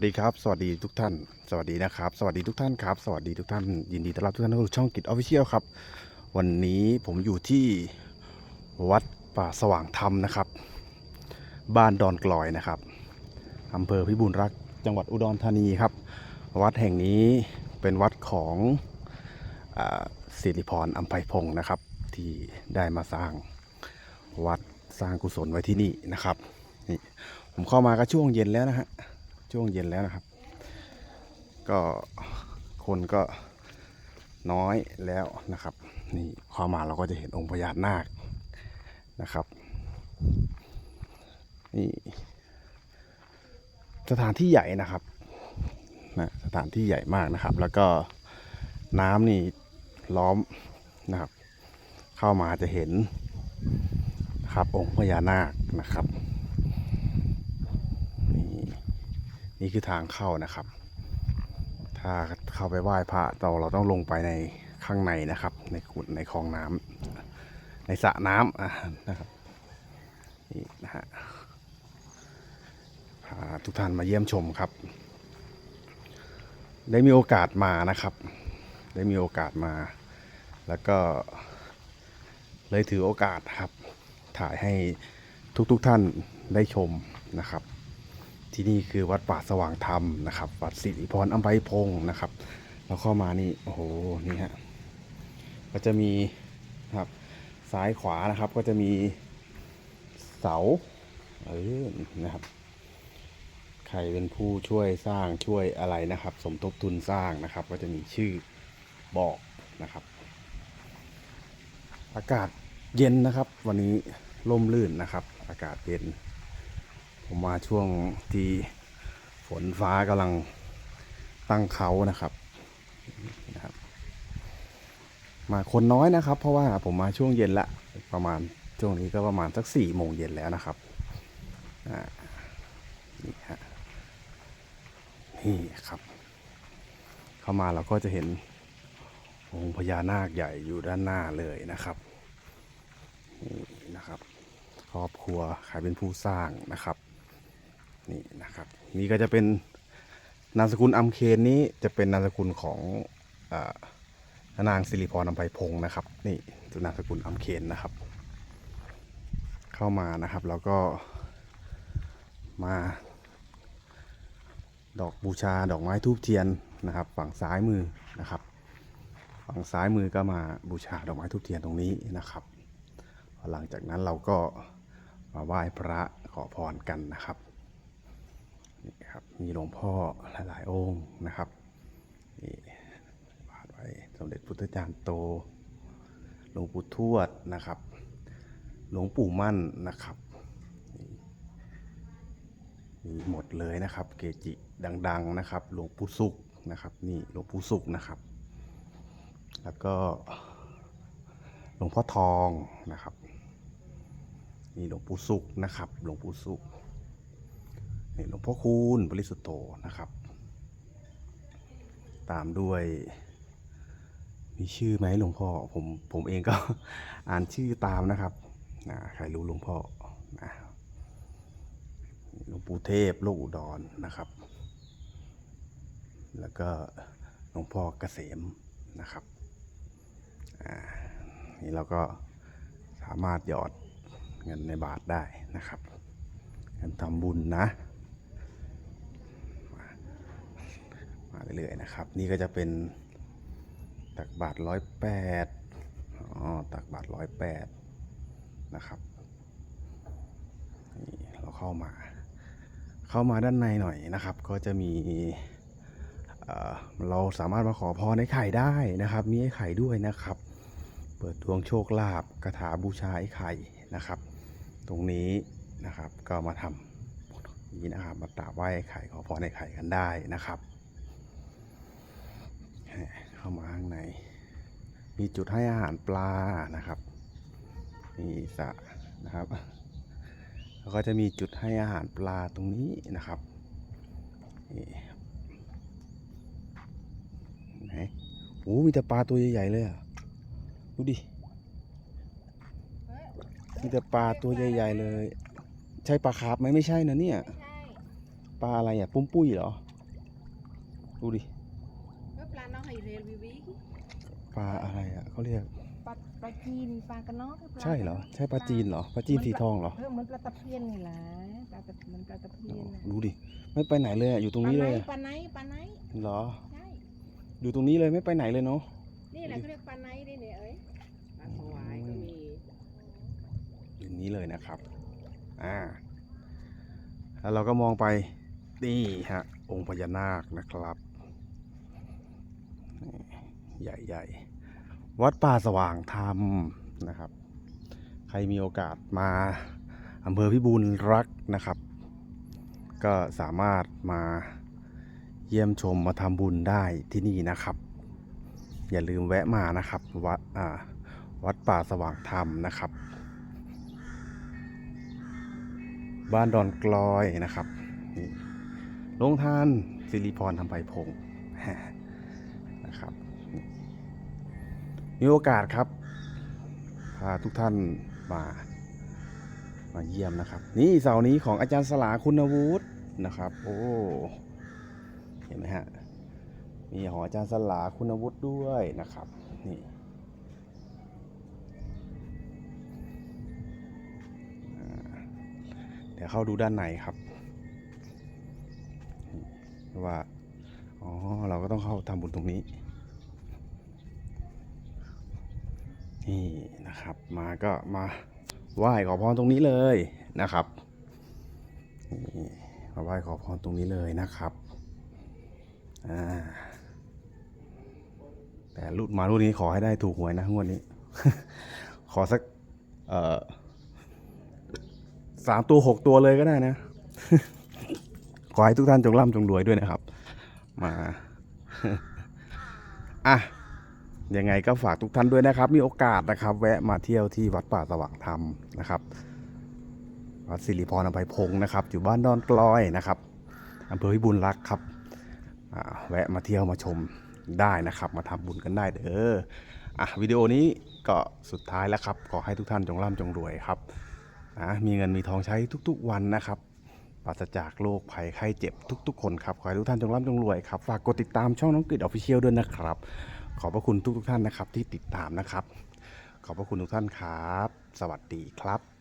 สวัสดีครับ สวัสดีทุกท่าน สวัสดีนะครับ สวัสดีทุกท่านครับ สวัสดีทุกท่าน ยินดีต้อนรับทุกท่านเข้าสู่ช่องกิจออฟฟิเชียลครับ วันนี้ผมอยู่ที่วัดป่าสว่างธรรมนะครับ บ้านดอนกลอยนะครับอำเภอพิบูลรักษ์จังหวัดอุดรธานีครับ วัดแห่งนี้เป็นวัดของสิริพรอัมไพพงศ์นะครับ ที่ได้มาสร้างวัดสร้างกุศลไว้ที่นี่นะครับนี่ผมเข้ามาก็ช่วงเย็นแล้วนะฮะ ช่วงเย็นแล้วนะครับ ก็คนก็น้อยแล้วนะครับ นี่เข้ามาเราก็จะเห็นองค์พญานาคนะครับ นี่สถานที่ใหญ่นะครับนะสถานที่ใหญ่มากนะครับ แล้วก็น้ำนี่ล้อมนะครับ เข้ามาจะเห็นนะครับองค์พญานาคนะครับ นี่ นี่คือทางเข้านะครับ ถ้าเข้าไปไหว้พระเราเราต้องลงไปในข้างในนะครับ ในขุดในคลองน้ำในสระน้ำนะครับนี่นะฮะพาทุกท่านมาเยี่ยมชมครับ ได้มีโอกาสมานะครับ ได้มีโอกาสมา แล้วก็เลยถือโอกาสครับ ถ่ายให้ทุกๆทท่านได้ชมนะครับ ที่นี่คือวัดป่าสว่างธรรมนะครับ วัดสิริพรอัมไพพงศ์นะครับเราเข้ามานี่โอ้โหนี่ฮะก็จะมีนะครับซ้ายขวานะครับ ก็จะมีเสาเออนะครับ ใครเป็นผู้ช่วยสร้างช่วยอะไรนะครับ สมทบทุนสร้างนะครับ ก็จะมีชื่อบอกนะครับ อากาศเย็นนะครับ วันนี้ร่มรื่นนะครับ อากาศเย็น ผมมาช่วงที่ฝนฟ้ากำลังตั้งเขานะครับนะครับ มาคนน้อยนะครับ เพราะว่าผมมาช่วงเย็นละประมาณช่วงนี้ก็ประมาณสักสี่โมงเย็นแล้วนะครับอ่านี่ฮะนี่ครับ เข้ามาเราก็จะเห็นองค์พญานาคใหญ่อยู่ด้านหน้าเลยนะครับนี่นะครับ ครอบครัวใครเป็นผู้สร้างนะครับ นี่นะครับ นี่ก็จะเป็นนามสกุลอัมเคนนี้จะเป็นนามสกุลของอนางสิริพรอัมไพพงศ์นะครับ นี่คือนามสกุลอัมเคนนะครับ เข้ามานะครับแล้วก็มา ดอกบูชาดอกไม้ทูบเทียนนะครับ ฝั่งซ้ายมือนะครับ ฝั่งซ้ายมือก็มาบูชาดอกไม้ทูบเทียนตรงนี้นะครับ หลังจากนั้นเราก็มาไหว้พระขอพรกันนะครับ ครับมีหลวงพ่อหลายๆองค์นะครับนี่วาดไว้สมเด็จพุทธจารย์โต หลวงปู่ทวดนะครับ หลวงปู่มั่นนะครับนี่มีหมดเลยนะครับ เกจิดัง ๆนะครับ หลวงปู่สุขนะครับนี่หลวงปู่สุขนะครับ แล้วก็หลวงพ่อทองนะครับนี่หลวงปู่สุขนะครับ หลวงปู่สุข นี่หลวงพ่อคูณบริสุทธโธนะครับ ตามด้วย มีชื่อไหมหลวงพ่อผมผมเองก็ อ่านชื่อตามนะครับนะใครรู้หลวงพ่อนะหลวงปู่เทพโลกอุดรนะครับ แล้วก็หลวงพ่อเกษมนะครับอ่านี่เราก็สามารถหยอดเงินในบาทได้นะครับเงินทำบุญนะ มา มาเรื่อยๆนะครับ นี่ก็จะเป็นตักบาทร้อยแปดอ๋อตักบาทร้อยแปดนะครับนี่เราเข้ามา เข้ามาด้านในหน่อยนะครับ ก็จะมีเราสามารถมาขอพรในไข่ได้นะครับ มีไอ้ไข่ด้วยนะครับ เปิดดวงโชคลาภคาถาบูชาไอ้ไข่นะครับ ตรงนี้นะครับก็มาทำนี้นะครับมากราไหว้ไอ้ไข่ขอพรไอ้ไข่กันได้นะครับ เข้ามาข้างใน มีจุดให้อาหารปลานะครับ มีสระนะครับ แล้วก็จะมีจุดให้อาหารปลาตรงนี้นะครับนี่ไหนโอ้มีแต่ปลาตัวใหญ่ๆเลยอะ ดูดิ มีแต่ปลาตัวใหญ่ ๆเลย ใช่ปลาคาร์ฟไหมไม่ใช่นะเนี่ยใช่ปลาอะไรอะ ปุ้มปุ้ยเหรอใดูดิก็ ปลาน้องไฮเรลวิวิปลาอะไรอะเขาเรียกปลาปลาจีนปลากระนอกปลาใช่เหรอใช่ปลาจีนเหรอปลาจีนสีทองเหรอเออเหมือนปลาตะเพียนนี่แหละปลาตะเหมือนปลาตะเพียนน่ะดูดิไม่ไปไหนเลยอะอยู่ตรงนี้เลยอะปลาไหนปลาไหนเหรอ ใช่อยู่ตรงนี้เลยไม่ไปไหนเลยเนาะนี่แหละเขาเรียกปลาไหนได้เนี่ยเอ้ยปลาสวายก็มีอยู่นี้เลยนะครับอ่าแล้วเราก็มองไปนี่ฮะองค์พญานาคนะครับนี่ ใหญ่ๆ วัดป่าสว่างธรรมนะครับ ใครมีโอกาสมาอำเภอพิบูลรักษ์นะครับ ก็สามารถมาเยี่ยมชมมาทำบุญได้ที่นี่นะครับ อย่าลืมแวะมานะครับ วัดวัดป่าสว่างธรรมนะครับ บ้านดอนกลอยนะครับโรงทานสิริพรทำไพพงศ์ นะครับมีโอกาสครับ พาทุกท่านมามาเยี่ยมนะครับ นี่เสานี้ของอาจารย์สลาคุณวุฒินะครับ โอ้เห็นไหมฮะมีขออาจารย์สลาคุณวุฒิด้วยนะครับนี่เดี๋ยวเข้าดูด้านในครับว่า อ๋อ เราก็ต้องเข้าทำบุญตรงนี้ นี่นะครับ มาก็มาไหว้ขอพรตรงนี้เลยนะครับนี่มาไหว้ขอพรตรงนี้เลยนะครับอ่าแต่รุ่นมารุ่นนี้ขอให้ได้ถูกหวยนะงวดนี้ ขอสัก เอ่อสามตัวหกตัวเลยก็ได้นะ ขอให้ทุกท่านจงร่ำจงรวยด้วยนะครับ มาอะยังไงก็ฝากทุกท่านด้วยนะครับ มีโอกาสนะครับ แวะมาเที่ยวที่วัดป่าสว่างธรรมนะครับวัดสิริพรอภัยพงศ์นะครับ อยู่บ้านดอนกลอยนะครับอำเภอพิบูลรักครับอ่าแวะมาเที่ยวมาชมได้นะครับ มาทำบุญกันได้เด้ออะวิดีโอนี้ก็สุดท้ายแล้วครับ ขอให้ทุกท่านจงร่ำจงรวยครับนะมีเงินมีทองใช้ทุกๆวันนะครับ ปราศจากโรคภัยไข้เจ็บทุกๆคนครับ ขอให้ทุกท่านจงร่ำจงรวยครับ ฝากกดติดตามช่องน้องกฤษออฟฟิเชียลด้วยนะครับ ขอบพระคุณทุกๆท่านนะครับที่ติดตามนะครับ ขอบพระคุณทุกท่านครับ สวัสดีครับ